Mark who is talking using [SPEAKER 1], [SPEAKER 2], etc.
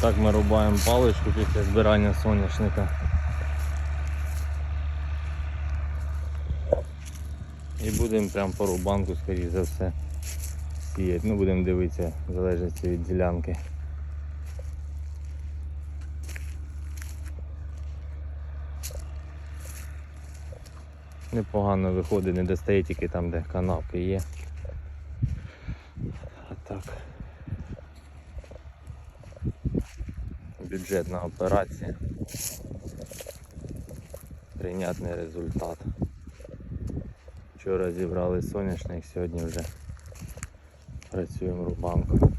[SPEAKER 1] Так ми рубаємо паличку після збирання соняшника. І будемо прям по рубанку, скоріш за все, сіяти. Ну будемо дивитися, залежності від ділянки. Непогано виходить, не достає тільки там, де канавки є. А так. Бюджетна операція. Прийнятний результат. Вчора зібрали соняшник, сьогодні вже працюємо рубанком.